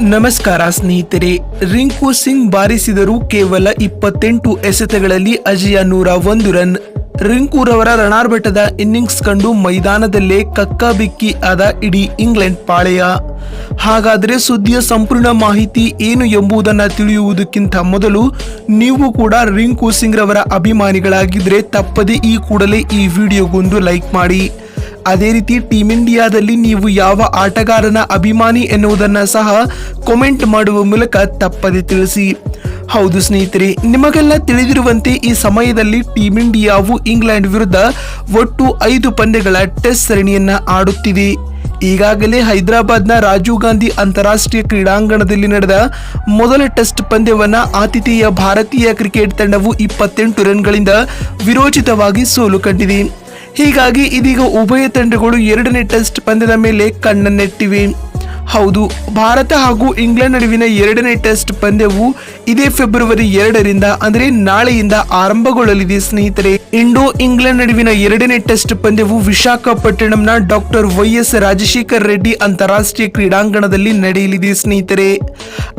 ನಮಸ್ಕಾರ ಸ್ನೇಹಿತರೆ, ರಿಂಕು ಸಿಂಗ್ ಬಾರಿಸಿದರು ಕೇವಲ ಇಪ್ಪತ್ತೆಂಟು ಎಸೆತಗಳಲ್ಲಿ ಅಜಯ ನೂರ ಒಂದು ರನ್. ರಿಂಕೂರವರ ರಣಾರ್ಭಟದ ಇನ್ನಿಂಗ್ಸ್ ಕಂಡು ಮೈದಾನದಲ್ಲೇ ಕಕ್ಕಾಬಿಕ್ಕಿ ಆದ ಇಡೀ ಇಂಗ್ಲೆಂಡ್ ಪಾಳೆಯ. ಹಾಗಾದರೆ ಸುದ್ದಿಯ ಸಂಪೂರ್ಣ ಮಾಹಿತಿ ಏನು ಎಂಬುದನ್ನು ತಿಳಿಯುವುದಕ್ಕಿಂತ ಮೊದಲು ನೀವು ಕೂಡ ರಿಂಕು ಸಿಂಗ್ ರವರ ಅಭಿಮಾನಿಗಳಾಗಿದ್ದರೆ ತಪ್ಪದೇ ಈ ಕೂಡಲೇ ಈ ವಿಡಿಯೋಗೊಂದು ಲೈಕ್ ಮಾಡಿ. ಅದೇ ರೀತಿ ಟೀಮ್ ಇಂಡಿಯಾದಲ್ಲಿ ನೀವು ಯಾವ ಆಟಗಾರನ ಅಭಿಮಾನಿ ಎನ್ನುವುದನ್ನು ಸಹ ಕಾಮೆಂಟ್ ಮಾಡುವ ಮೂಲಕ ತಪ್ಪದೆ ತಿಳಿಸಿ. ಹೌದು ಸ್ನೇಹಿತರೆ, ನಿಮಗೆಲ್ಲ ತಿಳಿದಿರುವಂತೆ ಈ ಸಮಯದಲ್ಲಿ ಟೀಮ್ ಇಂಡಿಯಾವು ಇಂಗ್ಲೆಂಡ್ ವಿರುದ್ಧ ಒಟ್ಟು ಐದು ಪಂದ್ಯಗಳ ಟೆಸ್ಟ್ ಸರಣಿಯನ್ನ ಆಡುತ್ತಿದೆ. ಈಗಾಗಲೇ ಹೈದರಾಬಾದ್ನ ರಾಜೀವ್ ಗಾಂಧಿ ಅಂತಾರಾಷ್ಟ್ರೀಯ ಕ್ರೀಡಾಂಗಣದಲ್ಲಿ ನಡೆದ ಮೊದಲ ಟೆಸ್ಟ್ ಪಂದ್ಯವನ್ನ ಆತಿಥೇಯ ಭಾರತೀಯ ಕ್ರಿಕೆಟ್ ತಂಡವು ಇಪ್ಪತ್ತೆಂಟು ರನ್ಗಳಿಂದ ವಿರೋಚಿತವಾಗಿ ಸೋಲು ಕಂಡಿದೆ. ಹೀಗಾಗಿ ಇದೀಗ ಉಭಯ ತಂಡಗಳು ಎರಡನೇ ಟೆಸ್ಟ್ ಪಂದ್ಯದ ಮೇಲೆ ಕಣ್ಣನ್ನೆಟ್ಟಿವೆ. ಹೌದು, ಭಾರತ ಹಾಗೂ ಇಂಗ್ಲೆಂಡ್ ನಡುವಿನ ಎರಡನೇ ಟೆಸ್ಟ್ ಪಂದ್ಯವು ಇದೇ ಫೆಬ್ರವರಿ ಎರಡರಿಂದ, ಅಂದರೆ ನಾಳೆಯಿಂದ ಆರಂಭಗೊಳ್ಳಲಿದೆ ಸ್ನೇಹಿತರೆ. ಇಂಡೋ ಇಂಗ್ಲೆಂಡ್ ನಡುವಿನ ಎರಡನೇ ಟೆಸ್ಟ್ ಪಂದ್ಯವು ವಿಶಾಖಪಟ್ಟಣಂನ doctor Y S Rajasekhar Reddy ಅಂತಾರಾಷ್ಟ್ರೀಯ ಕ್ರೀಡಾಂಗಣದಲ್ಲಿ ನಡೆಯಲಿದೆ ಸ್ನೇಹಿತರೆ.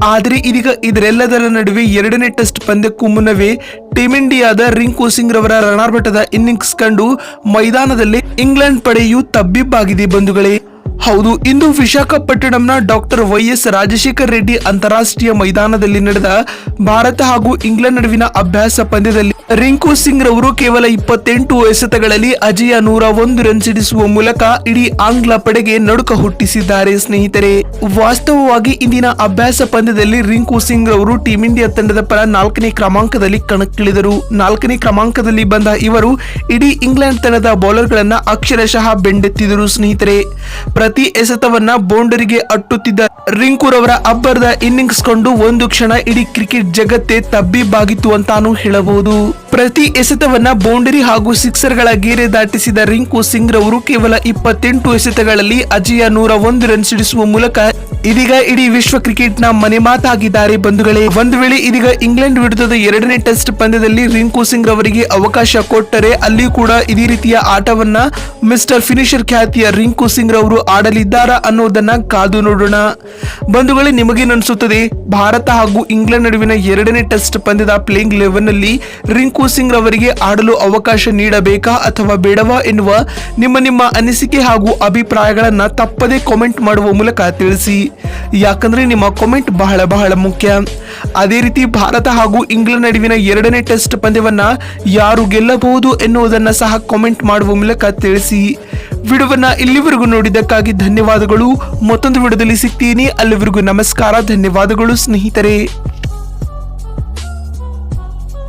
ಆದರೆ ಇದೀಗ ಇದರೆಲ್ಲದರ ನಡುವೆ ಎರಡನೇ ಟೆಸ್ಟ್ ಪಂದ್ಯಕ್ಕೂ ಮುನ್ನವೇ ಟೀಮ್ ಇಂಡಿಯಾದ ರಿಂಕು ಸಿಂಗ್ ರವರ ರಣಾರ್ಭಟದ ಇನ್ನಿಂಗ್ಸ್ ಕಂಡು ಮೈದಾನದಲ್ಲಿ ಇಂಗ್ಲೆಂಡ್ ಪಡೆಯು ತಬ್ಬಿಬ್ಬಾಗಿದೆ ಬಂಧುಗಳೇ. ಹೌದು, ಇಂದು ವಿಶಾಖಪಟ್ಟಣಂನ doctor Y S Rajasekhar Reddy ಅಂತಾರಾಷ್ಟ್ರೀಯ ಮೈದಾನದಲ್ಲಿ ನಡೆದ ಭಾರತ ಹಾಗೂ ಇಂಗ್ಲೆಂಡ್ ನಡುವಿನ ಅಭ್ಯಾಸ ಪಂದ್ಯದಲ್ಲಿ ರಿಂಕು ಸಿಂಗ್ ರವರು ಕೇವಲ ಇಪ್ಪತ್ತೆಂಟು ಎಸೆತಗಳಲ್ಲಿ ಅಜಯ ನೂರ ಒಂದು ರನ್ ಸಿಡಿಸುವ ಮೂಲಕ ಇಡೀ ಆಂಗ್ಲ ಪಡೆಗೆ ನಡುಕ ಹುಟ್ಟಿಸಿದ್ದಾರೆ. ಸ್ನೇಹಿತರೆ, ವಾಸ್ತವವಾಗಿ ಇಂದಿನ ಅಭ್ಯಾಸ ಪಂದ್ಯದಲ್ಲಿ ರಿಂಕು ಸಿಂಗ್ ರವರು ಟೀಮ್ ಇಂಡಿಯಾ ತಂಡದ ಪರ ನಾಲ್ಕನೇ ಕ್ರಮಾಂಕದಲ್ಲಿ ಕಣಕ್ಕಿಳಿದರು. ನಾಲ್ಕನೇ ಕ್ರಮಾಂಕದಲ್ಲಿ ಬಂದ ಇವರು ಇಡೀ ಇಂಗ್ಲೆಂಡ್ ತಂಡದ ಬೌಲರ್ಗಳನ್ನ ಅಕ್ಷರಶಃ ಬೆಂಡೆತ್ತಿದರು. ಸ್ನೇಹಿತರೆ, ಪ್ರತಿ ಎಸೆತವನ್ನ ಬೌಂಡರಿಗೆ ಅಟ್ಟುತ್ತಿದ್ದ ರಿಂಕು ರವರ ಅಬ್ಬರದ ಇನ್ನಿಂಗ್ಸ್ ಕಂಡು ಒಂದು ಕ್ಷಣ ಇಡೀ ಕ್ರಿಕೆಟ್ ಜಗತ್ತೇ ತಬ್ಬಿಬ್ಬಾಗಿತ್ತು ಅಂತಾನು ಹೇಳಬಹುದು. ಪ್ರತಿ ಎಸೆತವನ್ನ ಬೌಂಡರಿ ಹಾಗೂ ಸಿಕ್ಸರ್ಗಳ ಗೇರೆ ದಾಟಿಸಿದ ರಿಂಕು ಸಿಂಗ್ ರವರು ಕೇವಲ ಇಪ್ಪತ್ತೆಂಟು ಎಸೆತಗಳಲ್ಲಿ ಅಜಯ ನೂರ ಒಂದು ರನ್ ಸಿಡಿಸುವ ಮೂಲಕ ಇದೀಗ ಇಡೀ ವಿಶ್ವ ಕ್ರಿಕೆಟ್ನ ಮನೆ ಮಾತಾಗಿದ್ದಾರೆ ಬಂಧುಗಳೇ. ಒಂದು ವೇಳೆ ಇದೀಗ ಇಂಗ್ಲೆಂಡ್ ವಿರುದ್ಧದ ಎರಡನೇ ಟೆಸ್ಟ್ ಪಂದ್ಯದಲ್ಲಿ ರಿಂಕು ಸಿಂಗ್ ಅವರಿಗೆ ಅವಕಾಶ ಕೊಟ್ಟರೆ ಅಲ್ಲಿ ಕೂಡ ಇದೇ ರೀತಿಯ ಆಟವನ್ನ ಮಿಸ್ಟರ್ ಫಿನಿಶರ್ ಖ್ಯಾತಿಯ ರಿಂಕು ಸಿಂಗ್ ರವರು ಆಡಲಿದ್ದಾರಾ ಅನ್ನೋದನ್ನ ಕಾದು ನೋಡೋಣ. ಬಂಧುಗಳೇ ನಿಮಗೇನನ್ಸುತ್ತದೆ ಭಾರತ ಹಾಗೂ ಇಂಗ್ಲೆಂಡ್ ನಡುವಿನ ಎರಡನೇ ಟೆಸ್ಟ್ ಪಂದ್ಯದ ಪ್ಲೇಯಿಂಗ್ ಲೆವೆನ್ನಲ್ಲಿ ರಿಂಕು ಸಿಂಗ್ ರವರಿಗೆ ಆಡಲು ಅವಕಾಶ ನೀಡಬೇಕಾ ಅಥವಾ ಬೇಡವಾ ಎನ್ನುವ ನಿಮ್ಮ ನಿಮ್ಮ ಅನಿಸಿಕೆ ಹಾಗೂ ಅಭಿಪ್ರಾಯಗಳನ್ನ ತಪ್ಪದೇ ಕಾಮೆಂಟ್ ಮಾಡುವ ಮೂಲಕ ತಿಳಿಸಿ. ಯಾಕಂದ್ರೆ ನಿಮ್ಮ ಕಾಮೆಂಟ್ ಬಹಳ ಬಹಳ ಮುಖ್ಯ. ಅದೇ ರೀತಿ ಭಾರತ ಹಾಗೂ ಇಂಗ್ಲೆಂಡ್ ನಡುವಿನ ಎರಡನೇ ಟೆಸ್ಟ್ ಪಂದ್ಯವನ್ನ ಯಾರು ಗೆಲ್ಲಬಹುದು ಎನ್ನುವುದನ್ನ ಸಹ ಕಾಮೆಂಟ್ ಮಾಡುವ ಮೂಲಕ ತಿಳಿಸಿ. ವಿಡಿಯೋವನ್ನ ಇಲ್ಲಿವರೆಗೂ ನೋಡಿದ್ದಕ್ಕಾಗಿ ಧನ್ಯವಾದಗಳು. ಮತ್ತೊಂದು ವಿಡಿಯೋದಲ್ಲಿ ಸಿಗ್ತೀನಿ. ಅಲ್ಲಿವರೆಗೂ ನಮಸ್ಕಾರ. ಧನ್ಯವಾದಗಳು ಸ್ನೇಹಿತರೆ.